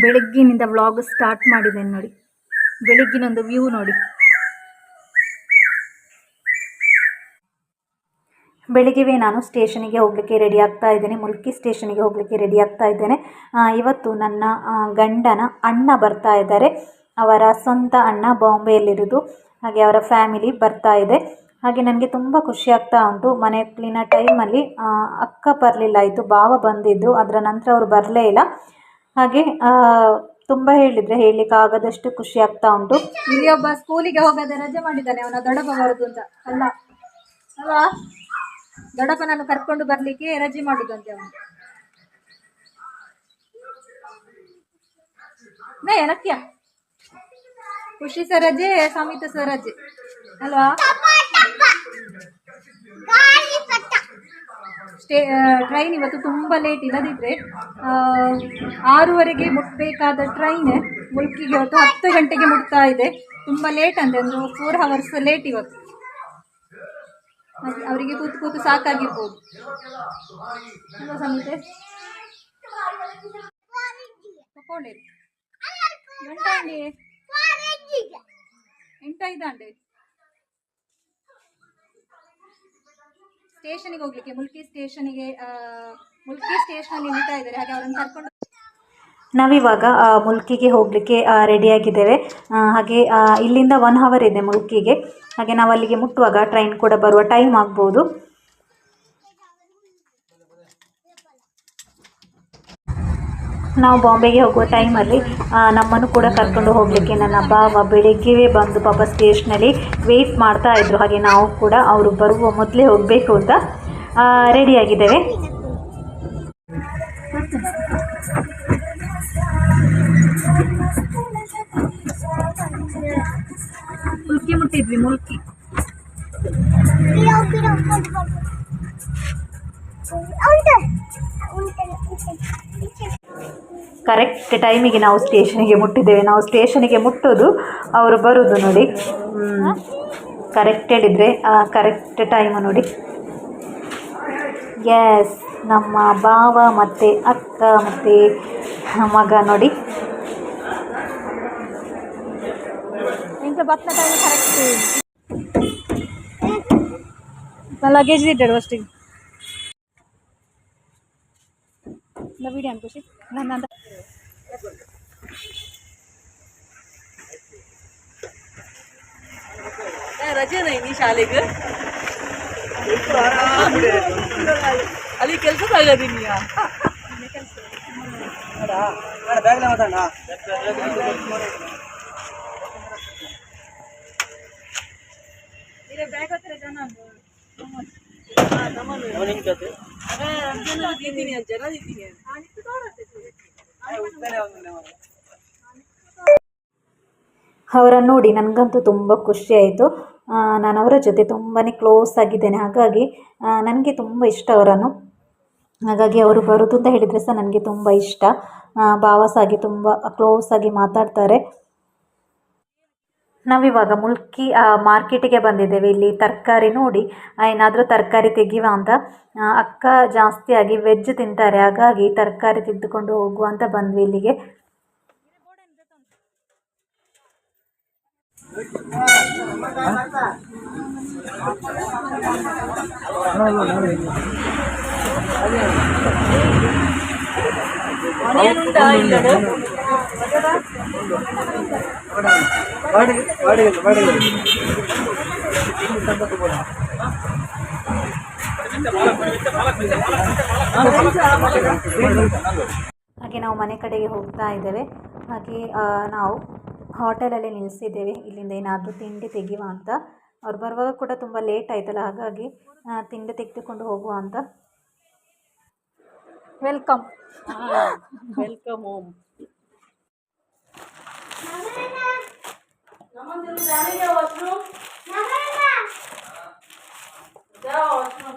ಬೆಳಗ್ಗಿನಿಂದ vlog start ಮಾಡಿದ್ದೇನೆ ನೋಡಿ. ಬೆಳಗ್ಗಿನೊಂದು view ನೋಡಿ. ಬೆಳಿಗ್ಗೆವೇ ನಾನು ಸ್ಟೇಷನಿಗೆ ಹೋಗಲಿಕ್ಕೆ ರೆಡಿ ಆಗ್ತಾ ಇದ್ದೇನೆ. ಮುಲ್ಕಿ ಸ್ಟೇಷನಿಗೆ ಹೋಗಲಿಕ್ಕೆ ರೆಡಿ ಆಗ್ತಾ ಇದ್ದೇನೆ. ಇವತ್ತು ನನ್ನ ಗಂಡನ ಅಣ್ಣ ಬರ್ತಾ ಇದ್ದಾರೆ. ಅವರ ಸ್ವಂತ ಅಣ್ಣ ಬಾಂಬೆಯಲ್ಲಿರೋದು. ಹಾಗೆ ಅವರ ಫ್ಯಾಮಿಲಿ ಬರ್ತಾ ಇದೆ. ಹಾಗೆ ನನಗೆ ತುಂಬ ಖುಷಿ ಆಗ್ತಾ ಉಂಟು. ಮನೆ ಕ್ಲೀನ ಟೈಮಲ್ಲಿ ಅಕ್ಕ ಬರಲಿಲ್ಲ. ಆಯಿತು, ಭಾವ ಬಂದಿದ್ದು. ಅದರ ನಂತರ ಅವರು ಬರಲೇ ಇಲ್ಲ. ಹಾಗೆ ತುಂಬ ಹೇಳಿದ್ರೆ ಹೇಳಲಿಕ್ಕೆ ಆಗದಷ್ಟು ಖುಷಿ ಆಗ್ತಾ ಉಂಟು. ಇಲ್ಲಿ ಒಬ್ಬ ಸ್ಕೂಲಿಗೆ ಹೋಗದೆ ರಜೆ ಮಾಡಿದ್ದಾನೆ, ಅವನ ದೊಡ್ಡಪ್ಪ ಬರುದು ಅಂತ. ಅಲ್ಲ ಅಲ್ವಾ ದೊಡ್ಡಪ್ಪನನ್ನು ಕರ್ಕೊಂಡು ಬರ್ಲಿಕ್ಕೆ ರಜೆ ಮಾಡುದಂತೆ ಅವನು. ಏನಕ್ಕ ಖುಷಿ ಸರ್ ರಜೆ, ಸಮಿತ ಸರ್ ರಜೆ. ಅಲ್ವಾ? ಸ್ಟೇ ಟ್ರೈನ್ ಇವತ್ತು ತುಂಬ ಲೇಟ್ ಇಲ್ಲದಿದ್ದರೆ ಆರೂವರೆಗೆ ಮುಟ್ಟಬೇಕಾದ ಟ್ರೈನ್ ಮುಲ್ಕಿಗೆ ಇವತ್ತು ಹತ್ತು ಗಂಟೆಗೆ ಮುಟ್ತಾ ಇದೆ. ತುಂಬ ಲೇಟ್ ಅಂದರೆ ಒಂದು ಫೋರ್ ಹವರ್ಸ್ ಲೇಟ್ ಇವತ್ತು. ಮತ್ತು ಅವರಿಗೆ ಕೂತು ಕೂತು ಸಾಕಾಗಿರ್ಬೋದು. ಸಮಿತೆ ತಕೊಂಡೆ ಗಂಟ ಅಂಡಿ. ಸ್ಟೇಷನಿಗೆ ಹೋಗ್ಲಿಕ್ಕೆ, ಮುಲ್ಕಿ ಸ್ಟೇಷನ್ಗೆ ಮುಲ್ಕಿ ಸ್ಟೇಷನಲ್ಲಿ ನಿಲ್ತಾ ಇದ್ದಾರೆ, ಹಾಗೆ ಅವರನ್ನು ಕರ್ಕೊಂಡು ನಾವಿವಾಗ ಮುಲ್ಕಿಗೆ ಹೋಗಲಿಕ್ಕೆ ರೆಡಿಯಾಗಿದ್ದೇವೆ ಹಾಗೆ ಇಲ್ಲಿಂದ ಒನ್ ಅವರ್ ಇದೆ ಮುಲ್ಕಿಗೆ. ಹಾಗೆ ನಾವು ಅಲ್ಲಿಗೆ ಮುಟ್ಟುವಾಗ ಟ್ರೈನ್ ಕೂಡ ಬರುವ ಟೈಮ್ ಆಗ್ಬೋದು. ನಾವು ಬಾಂಬೆಗೆ ಹೋಗುವ ಟೈಮಲ್ಲಿ ನಮ್ಮನ್ನು ಕೂಡ ಕರ್ಕೊಂಡು ಹೋಗಲಿಕ್ಕೆ ನನ್ನ ಭಾವ ಬೆಳಗ್ಗೆವೇ ಬಂದು ಪಾಪ ಸ್ಟೇಷನಲ್ಲಿ ವೆಯ್ಟ್ ಮಾಡ್ತಾ ಇದ್ರು. ಹಾಗೆ ನಾವು ಕೂಡ ಅವರು ಬರುವ ಮೊದಲೇ ಹೋಗಬೇಕು ಅಂತ ರೆಡಿಯಾಗಿದ್ದೇವೆ ಮುಲ್ಕಿ ಮುಟ್ಟಿದ್ವಿ ಮುಲ್ಕಿ. ಕರೆಕ್ಟ್ ಟೈಮಿಗೆ ನಾವು ಸ್ಟೇಷನಿಗೆ ಮುಟ್ಟಿದ್ದೇವೆ. ನಾವು ಸ್ಟೇಷನಿಗೆ ಮುಟ್ಟೋದು ಅವರು ಬರೋದು ನೋಡಿ. ಕರೆಕ್ಟ್ ಹೇಳಿದರೆ ಕರೆಕ್ಟ್ ಟೈಮ್ ನೋಡಿ. ಎಸ್ ನಮ್ಮ ಭಾವ ಮತ್ತು ಅಕ್ಕ ಮತ್ತು ಮಗ ನೋಡಿ. ಲಗೇಜ್ ಇದ್ದಾడు ಫಸ್ಟಿಗೆ ನಾ ವಿಡಿಯೋ ಅನ್ಕೋಸಿ ನನ್ನ ಅಂತ ರಜೆ ನೀ ಶಾಲೆಗೆ ಅಲ್ಲಿ ಕೆಲ್ಸಕ್ಕೆ ಆಗದೀನಿ ಬ್ಯಾಗ್ ಹತ್ರ ಜನ ಜನ ದಿದ್ದೀನಿ ಜನ ದಿದ್ದೀನಿ ಅವರನ್ನು ನೋಡಿ ನನಗಂತೂ ತುಂಬ ಖುಷಿ ಆಯಿತು. ನಾನು ಅವರ ಜೊತೆ ತುಂಬಾ ಕ್ಲೋಸ್ ಆಗಿದ್ದೇನೆ. ಹಾಗಾಗಿ ನನಗೆ ತುಂಬ ಇಷ್ಟ ಅವರನ್ನು. ಹಾಗಾಗಿ ಅವರು ಬರೋದು ಅಂತ ಹೇಳಿದರೆ ಸಹ ನನಗೆ ತುಂಬ ಇಷ್ಟ. ಭಾವಸಾಗಿ ತುಂಬ ಕ್ಲೋಸ್ ಆಗಿ ಮಾತಾಡ್ತಾರೆ. ನಾವಿವಾಗ ಮುಲ್ಕಿ ಮಾರ್ಕೆಟಿಗೆ ಬಂದಿದ್ದೇವೆ. ಇಲ್ಲಿ ತರಕಾರಿ ನೋಡಿ ಏನಾದರೂ ತರಕಾರಿ ತೆಗಿವ ಅಂತ. ಅಕ್ಕ ಜಾಸ್ತಿಯಾಗಿ ವೆಜ್ ತಿಂತಾರೆ. ಹಾಗಾಗಿ ತರಕಾರಿ ತೆಗೆದುಕೊಂಡು ಹೋಗುವ ಅಂತ ಬಂದ್ವಿ ಇಲ್ಲಿಗೆ. ಹಾಗೆ ನಾವು ಮನೆ ಕಡೆಗೆ ಹೋಗ್ತಾ ಇದ್ದೇವೆ. ಹಾಗೆ ನಾವು ನಾವು ಹೋಟೆಲಲ್ಲಿ ನಿಲ್ಲಿಸಿದ್ದೇವೆ ಇಲ್ಲಿಂದ ಏನಾದರೂ ತಿಂಡಿ ತೆಗೆಯುವ ಅಂತ. ಅವ್ರು ಬರುವಾಗ ಕೂಡ ತುಂಬ ಲೇಟ್ ಆಯ್ತಲ್ಲ, ಹಾಗಾಗಿ ತಿಂಡಿ ತೆಗೆದುಕೊಂಡು ಹೋಗುವ ಅಂತ. ವೆಲ್ಕಮ್ ವೆಲ್ಕಮ್ ಹೋಮ್ জানি না অর্জুন। হ্যাঁ। যাও অর্জুন।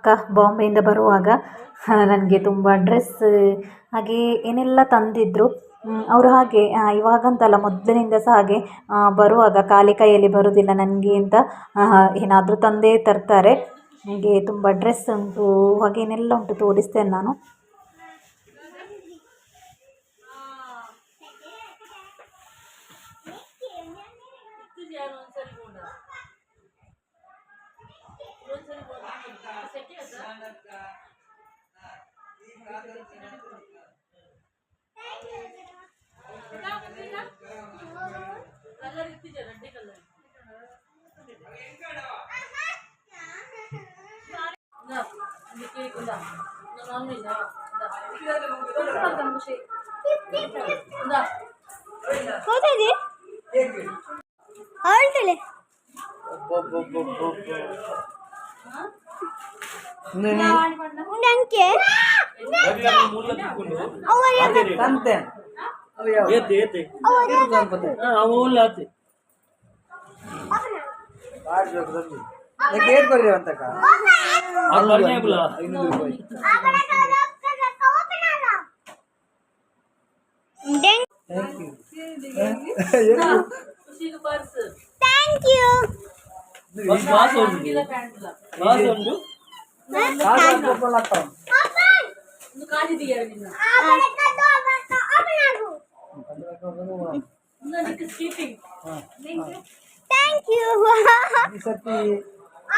ಅಕ್ಕ ಬಾಂಬೆಯಿಂದ ಬರುವಾಗ ನನಗೆ ತುಂಬ ಡ್ರೆಸ್ ಹಾಗೆ ಏನೆಲ್ಲ ತಂದಿದ್ದರು ಅವರು ಹಾಗೆ ಇವಾಗಂತಲ್ಲ ಮೊದಲಿನಿಂದ ಸಹ ಹಾಗೆ ಬರುವಾಗ ಖಾಲಿ ಕೈಯಲ್ಲಿ ಬರೋದಿಲ್ಲ ನನಗೆ ಅಂತ ಏನಾದರೂ ತಂದೇ ತರ್ತಾರೆ. ನನಗೆ ತುಂಬ ಡ್ರೆಸ್ ಉಂಟು, ಹಾಗೆ ಏನೆಲ್ಲ ಉಂಟು ತೋರಿಸ್ತೇನೆ ನಾನು. Tamam değil daha. Dur bakalım bu şey. Da. Koy dedi. Ağır deli. ఉండంకే అంతే ఏతే ఏతే ఆ ఊళ్ళో ఆతే ಯು ಒಂದು ಗ್ಲಾಸ್ ಉಂಟು ಗ್ಲಾಸ್ ಉಂಟು ಥ್ಯಾಂಕ್ ಯು ಈ ಸರ್ತಿ ಅರೆಗೆ ಗೊತ್ತು ಜಾನ ಏನೋ ಬಂದೆ ಈ ಸರ್ತಿ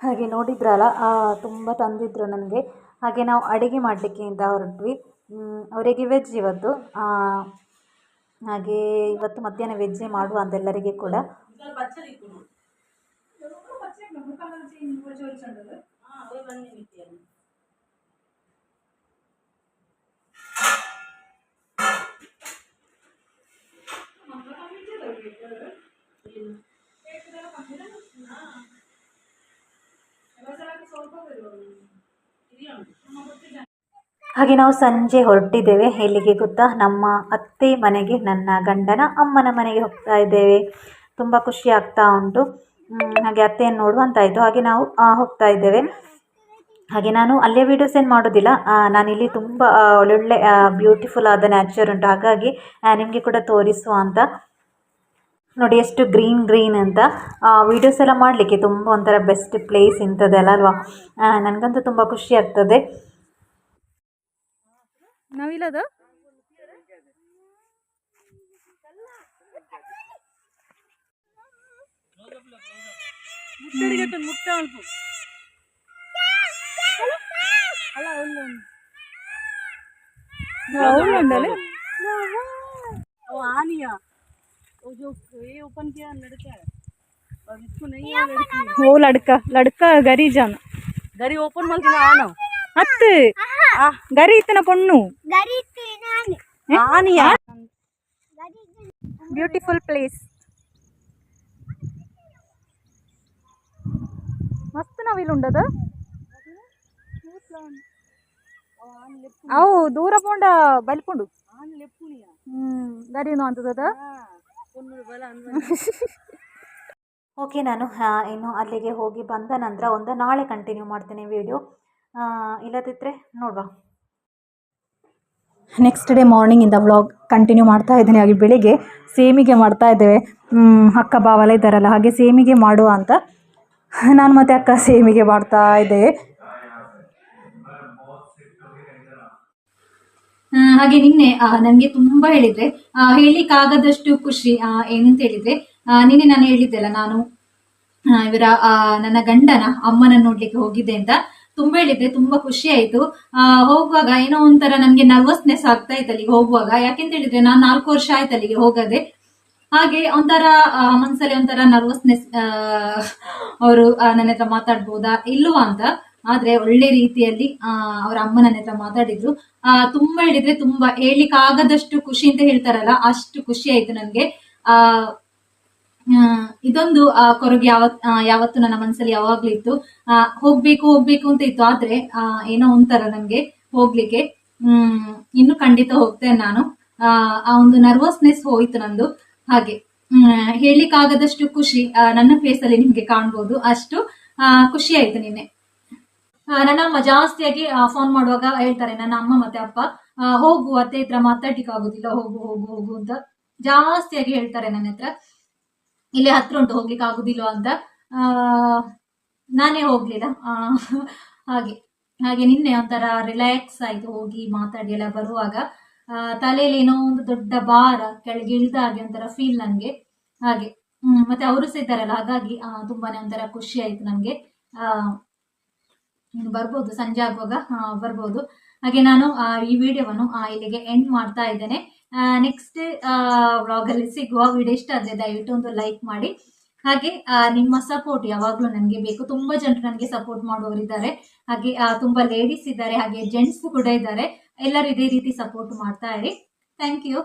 ಹಾಗೆ ನೋಡಿದ್ರಲ್ಲ ತುಂಬ ತಂದಿದ್ರು ನನಗೆ. ಹಾಗೆ ನಾವು ಅಡುಗೆ ಮಾಡಲಿಕ್ಕೆ ಅಂತ ಹೊರಟ್ವಿ. ಅವರಿಗೆ ವೆಜ್ ಇವತ್ತು. ಆ, ಹಾಗೆ ಇವತ್ತು ಮಧ್ಯಾಹ್ನ ವೆಜ್ಜೇ ಮಾಡುವ ಅಂತ ಎಲ್ಲರಿಗೆ ಕೂಡ. ಹಾಗೆ ನಾವು ಸಂಜೆ ಹೊರಟಿದ್ದೇವೆ. ಎಲ್ಲಿಗೆ ಗೊತ್ತಾ? ನಮ್ಮ ಅತ್ತೆ ಮನೆಗೆ, ನನ್ನ ಗಂಡನ ಅಮ್ಮನ ಮನೆಗೆ ಹೋಗ್ತಾ ಇದ್ದೇವೆ. ತುಂಬ ಖುಷಿ ಆಗ್ತಾ ಉಂಟು. ಹಾಗೆ ಅತ್ತೆಯನ್ನು ನೋಡುವಂತಾಯಿತು ಹಾಗೆ ನಾವು ಹೋಗ್ತಾ ಇದ್ದೇವೆ. ಹಾಗೆ ನಾನು ಅಲ್ಲೇ ವೀಡಿಯೋಸ್ ಏನು ಮಾಡೋದಿಲ್ಲ. ನಾನಿಲ್ಲಿ ತುಂಬ ಒಳ್ಳೊಳ್ಳೆ ಬ್ಯೂಟಿಫುಲ್ ಆದ ನ್ಯಾಚರ್ ಉಂಟು. ಹಾಗಾಗಿ ನಿಮಗೆ ಕೂಡ ತೋರಿಸುವ ಅಂತ. ನೋಡಿ, ಎಷ್ಟು ಗ್ರೀನ್ ಗ್ರೀನ್ ಅಂತ. ವೀಡಿಯೋಸ್ ಎಲ್ಲ ಮಾಡಲಿಕ್ಕೆ ತುಂಬ ಒಂಥರ ಬೆಸ್ಟ್ ಪ್ಲೇಸ್ ಇಂಥದ್ದೆಲ್ಲ ಅಲ್ವಾ? ನನಗಂತೂ ತುಂಬ ಖುಷಿ ಆಗ್ತದೆ. ನಾವಿಲ್ಲದ ಮುಟ್ಟಡಿಗೆ ಮುಟ್ಟ ಅಲ್ಪ ಅಲ್ಲ ಅವಳುಂಡಲೆ वो आ नहीं आ वो जो ये ओपन किया लड़का है और इसको नहीं है लड़की वो लड़का लड़का गरी जान गरी ओपन मल के आना ಹತ್ತು ಗರಿತನ ಪೊಣ್ಣು? ಬ್ಯೂಟಿಫುಲ್ ಪ್ಲೇಸ್ ಮಸ್ತ್ ನಾವಿಲ್ಲಿ ಉಂಡದ? ಅವು ದೂರ ಪೋಂಡ ಬಲ್ಪುಂಡು ಹ್ಮ್ ಅಂತದ ಓಕೆ ನಾನು ಇನ್ನು ಅಲ್ಲಿಗೆ ಹೋಗಿ ಬಂದ ನಂತರ ಒಂದು ನಾಳೆ ಕಂಟಿನ್ಯೂ ಮಾಡ್ತೇನೆ ವಿಡಿಯೋ ಇಲ್ಲದಿದ್ದರೆ ನೋಡುವ. ನೆಕ್ಸ್ಟ್ ಡೇ ಮಾರ್ನಿಂಗಿಂದ ವ್ಲಾಗ್ ಕಂಟಿನ್ಯೂ ಮಾಡ್ತಾ ಇದ್ದೇನೆ. ಹಾಗೆ ಬೆಳಿಗ್ಗೆ ಸೇಮಿಗೆ ಮಾಡ್ತಾ ಇದ್ದೇವೆ. ಅಕ್ಕ ಬಾವಲ ಇದ್ದಾರಲ್ಲ ಹಾಗೆ ಸೇಮಿಗೆ ಮಾಡುವ ಅಂತ. ನಾನು ಮತ್ತೆ ಅಕ್ಕ ಸೇಮಿಗೆ ಮಾಡ್ತಾ ಇದ್ದೇವೆ. ಆ, ಹಾಗೆ ನಿನ್ನೆ ನನಗೆ ತುಂಬಾ ಹೇಳಿದ್ರೆ ಆ, ಹೇಳಿಕ್ಕಾಗದಷ್ಟು ಖುಷಿ ಆ, ಏನಂತ ಹೇಳಿದ್ರೆ ಆ, ನಿನ್ನೆ ನಾನು ಹೇಳಿದ್ದೆಲ್ಲ ನಾನು ಇವರ ಆ, ನನ್ನ ಗಂಡನ ಅಮ್ಮನ ನೋಡ್ಲಿಕ್ಕೆ ಹೋಗಿದ್ದೆ ಅಂತ. ತುಂಬಾ ಹೇಳಿದ್ರೆ ತುಂಬಾ ಖುಷಿ ಆಯ್ತು. ಹೋಗುವಾಗ ಏನೋ ಒಂಥರ ನನ್ಗೆ ನರ್ವಸ್ನೆಸ್ ಆಗ್ತಾ ಇತ್ತು ಅಲ್ಲಿಗೆ ಹೋಗುವಾಗ. ಯಾಕೆಂತ ಹೇಳಿದ್ರೆ ನಾನು ನಾಲ್ಕು ವರ್ಷ ಆಯ್ತು ಅಲ್ಲಿಗೆ ಹೋಗದೆ. ಹಾಗೆ ಒಂಥರ ಮನ್ಸಲ್ಲಿ ಒಂಥರ ನರ್ವಸ್ನೆಸ್ ಅವರು ನನ್ನ ಹತ್ರ ಮಾತಾಡ್ಬೋದಾ ಇಲ್ವಾ ಅಂತ. ಆದ್ರೆ ಒಳ್ಳೆ ರೀತಿಯಲ್ಲಿ ಅವ್ರ ಅಮ್ಮ ನನ್ನ ಹತ್ರ ಮಾತಾಡಿದ್ರು. ತುಂಬಾ ಹೇಳಿದ್ರೆ ತುಂಬಾ ಹೇಳಿಕ್ ಆಗದಷ್ಟು ಖುಷಿ ಅಂತ ಹೇಳ್ತಾರಲ್ಲ ಅಷ್ಟು ಖುಷಿ ಆಯ್ತು ನನ್ಗೆ. ಆ, ಇದೊಂದು ಆ, ಕೊರಗೆ ಯಾವತ್ ಯಾವತ್ತು ನನ್ನ ಮನಸ್ಸಲ್ಲಿ ಯಾವಾಗ್ಲೂ ಇತ್ತು ಆ, ಹೋಗ್ಬೇಕು ಹೋಗ್ಬೇಕು ಅಂತ ಇತ್ತು. ಆದ್ರೆ ಆ, ಏನೋ ಒಂಥರ ನಂಗೆ ಹೋಗ್ಲಿಕ್ಕೆ ಹ್ಮ್ ಇನ್ನು ಖಂಡಿತ ಹೋಗ್ತೇನೆ ನಾನು. ಆ, ಒಂದು ನರ್ವಸ್ನೆಸ್ ಹೋಯ್ತು ನಂದು. ಹಾಗೆ ಹೇಳಿಕ್ಕಾಗದಷ್ಟು ಖುಷಿ ನನ್ನ ಫೇಸ್ ಅಲ್ಲಿ ನಿಮ್ಗೆ ಕಾಣ್ಬೋದು. ಅಷ್ಟು ಖುಷಿ ಆಯ್ತು ನಿನ್ನೆ. ನನ್ನ ಅಮ್ಮ ಜಾಸ್ತಿಯಾಗಿ ಫೋನ್ ಮಾಡುವಾಗ ಹೇಳ್ತಾರೆ ನನ್ನ ಅಮ್ಮ ಮತ್ತೆ ಅಪ್ಪ ಹೋಗು ಅತ್ತೆ ಹತ್ರ ಮಾತಾಡ್ಲಿಕ್ಕೆ ಆಗುದಿಲ್ಲ ಹೋಗು ಹೋಗು ಹೋಗು ಅಂತ ಜಾಸ್ತಿಯಾಗಿ ಹೇಳ್ತಾರೆ ನನ್ನ ಹತ್ರ. ಇಲ್ಲೇ ಹತ್ರ ಉಂಟು ಹೋಗ್ಲಿಕ್ಕೆ ಆಗುದಿಲ್ಲ ಅಂತ. ಆ, ನಾನೇ ಹೋಗ್ಲಿಲ್ಲ. ಹಾಗೆ ಹಾಗೆ ನಿನ್ನೆ ಒಂಥರ ರಿಲ್ಯಾಕ್ಸ್ ಆಯ್ತು ಹೋಗಿ ಮಾತಾಡಿ ಎಲ್ಲ ಬರುವಾಗ. ತಲೆಯಲ್ಲಿ ಏನೋ ಒಂದು ದೊಡ್ಡ ಭಾರ ಕೆಳಗೆ ಇಳಿದ ಹಾಗೆ ಒಂಥರ ಫೀಲ್ ನನಗೆ. ಹಾಗೆ ಹ್ಮ್ ಮತ್ತೆ ಅವರು ಸಹ ಇದ್ದಾರಲ್ಲ ಹಾಗಾಗಿ ತುಂಬಾನೇ ಒಂಥರ ಖುಷಿ ಆಯ್ತು ನನಗೆ. ಆ ಬರ್ಬೋದು ಸಂಜೆ ಆಗುವಾಗ ಬರ್ಬೋದು. ಹಾಗೆ ನಾನು ಈ ವಿಡಿಯೋವನ್ನು ಇಲ್ಲಿಗೆ ಎಂಡ್ ಮಾಡ್ತಾ ಇದ್ದೇನೆ. ನೆಕ್ಸ್ಟ್ ವ್ಲಾಗಲ್ಲಿ ಸಿಗುವ ವಿಡಿಯೋ ಇಷ್ಟ ಆದರೆ ದಯವಿಟ್ಟು ಒಂದು ಲೈಕ್ ಮಾಡಿ. ಹಾಗೆ ನಿಮ್ಮ ಸಪೋರ್ಟ್ ಯಾವಾಗಲೂ ನನಗೆ ಬೇಕು. ತುಂಬ ಜನರು ನನಗೆ ಸಪೋರ್ಟ್ ಮಾಡುವವರಿದ್ದಾರೆ ಹಾಗೆ ತುಂಬ ಲೇಡೀಸ್ ಇದ್ದಾರೆ. ಹಾಗೆ ಜೆಂಟ್ಸ್ ಕೂಡ ಇದ್ದಾರೆ. ಎಲ್ಲರೂ ಇದೇ ರೀತಿ ಸಪೋರ್ಟ್ ಮಾಡ್ತಾ ಇರಿ. Thank you